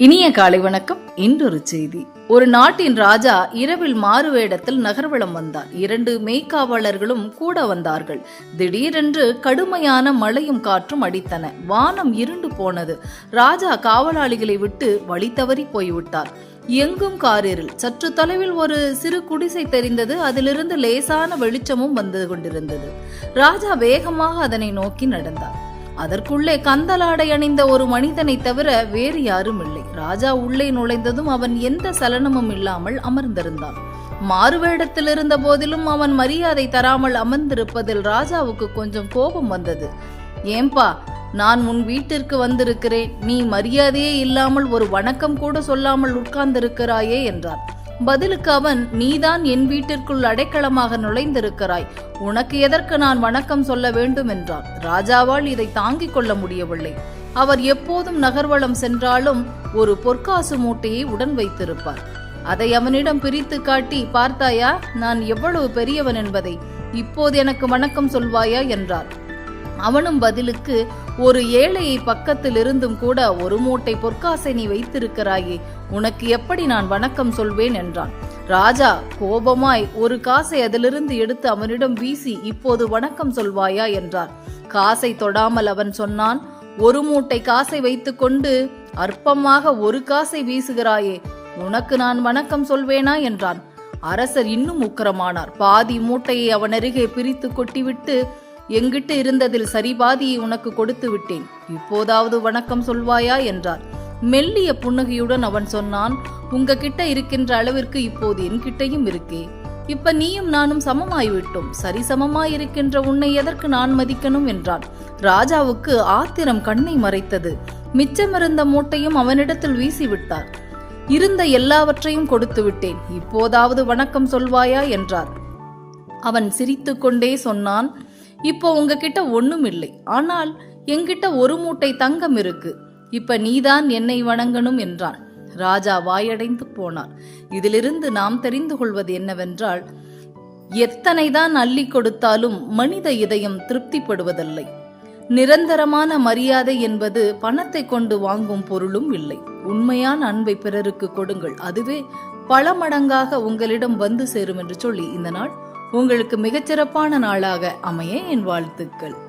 இனிய காலை வணக்கம். இன்றொரு செய்தி. ஒரு நாட்டின் ராஜா இரவில் மாறுவேடத்தில் நகர்வலம் வந்தார். இரண்டு மெய்க்காவலர்களும் கூட வந்தார்கள். திடீரென்று கடுமையான மழையும் காற்றும் அடித்தன. வானம் இருண்டு போனது. ராஜா காவலாளிகளை விட்டு வழி தவறி போய்விட்டார். எங்கும் காரிருள். சற்று தொலைவில் ஒரு சிறு குடிசை தெரிந்தது. அதிலிருந்து லேசான வெளிச்சமும் வந்து கொண்டிருந்தது. ராஜா வேகமாக அதனை நோக்கி நடந்தார். அதற்குள்ளே கந்தலாடை அணிந்த ஒரு மனிதனை தவிர வேறு யாரும் இல்லை ராஜா உள்ளே நுழைந்ததும் அவன் எந்த சலனமும் இல்லாமல் அமர்ந்திருந்தான். மாறுவேடத்தில் இருந்த போதிலும் அவன் மரியாதை தராமல் அமர்ந்திருப்பதில் ராஜாவுக்கு கொஞ்சம் கோபம் வந்தது. ஏம்பா நான் உன் வீட்டிற்கு வந்திருக்கிறேன். நீ மரியாதையே இல்லாமல் ஒரு வணக்கம் கூட சொல்லாமல் உட்கார்ந்திருக்கிறாயே என்றான். பதிலுக்கு அவன் நீதான் என் வீட்டிற்குள் அடைக்கலமாக நுழைந்திருக்கிறாய். உனக்கு எதற்கு நான் வணக்கம் சொல்ல வேண்டும் என்றான் ராஜாவால் இதை தாங்கிக் கொள்ள முடியவில்லை. அவர் எப்போதும் நகர்வலம் சென்றாலும் ஒரு பொற்காசு மூட்டையை உடன் வைத்திருப்பார். அதை அவனிடம் பிரித்து காட்டி பார்த்தாயா நான் எவ்வளவு பெரியவன் என்பதை. இப்போது எனக்கு வணக்கம் சொல்வாயா? என்றார். அவனும் பதிலுக்கு ஒரு ஏழையை பக்கத்தில் இருந்தும் கூட ஒரு மூட்டை பொற்காசை நீ வைத்திருக்கிறாயே உனக்கு எப்படி நான் வணக்கம் சொல்வேன்? என்றான். ராஜா கோபமாய் ஒரு காசை அதிலிருந்து எடுத்து அவனிடம் வீசி இப்போது வணக்கம் சொல்வாயா? என்றார். காசை தொடாமல் அவன் சொன்னான் ஒரு மூட்டை காசை வைத்துக்கொண்டு அற்பமாக ஒரு காசை வீசுகிறாயே உனக்கு நான் வணக்கம் சொல்வேனா? என்றான். அரசர் இன்னும் உக்கிரமானார். பாதி மூட்டையை அவன் அருகே பிரித்து கொட்டிவிட்டு எங்கிட்ட இருந்ததில் சரிபாதியை உனக்கு கொடுத்து விட்டேன். இப்போதாவது வணக்கம் சொல்வாயா? என்றார். மெல்லிய புன்னகையுடன் அவன் சொன்னான் உங்க கிட்ட இருக்கின்ற அளவிற்கு இப்போது என்கிட்டயும் இருக்கே. இப்ப நீயும் நானும் சமமாய்விட்டோம். சரிசமமாயிருக்கின்ற உன்னை எதற்கு நான் மதிக்கணும்? என்றான். ராஜாவுக்கு ஆத்திரம் கண்ணை மறைத்தது. மிச்சமிருந்த மூட்டையும் அவனிடத்தில் வீசிவிட்டார். இருந்த எல்லாவற்றையும் கொடுத்து விட்டேன். இப்போதாவது வணக்கம் சொல்வாயா? என்றார். அவன் சிரித்துக்கொண்டே சொன்னான் இப்போ உங்ககிட்ட ஒண்ணும் இல்லை. ஆனால் என்கிட்ட ஒரு மூட்டை தங்கம் இருக்கு. இப்ப நீதான் என்னை வணங்கணும் என்றான். ராஜா வாயடைந்து போனார். இதிலிருந்து நாம் தெரிந்து கொள்வது என்னவென்றால் எத்தனைதான் அள்ளி கொடுத்தாலும் மனித இதயம் திருப்திப்படுவதில்லை. நிரந்தரமான மரியாதை என்பது பணத்தை கொண்டு வாங்கும் பொருளும் இல்லை. உண்மையான அன்பை பிறருக்கு கொடுங்கள். அதுவே பல மடங்காக உங்களிடம் வந்து சேரும் என்று சொல்லி இந்த நாள் உங்களுக்கு மிகச்சிறப்பான நாளாக அமைய என் வாழ்த்துக்கள்.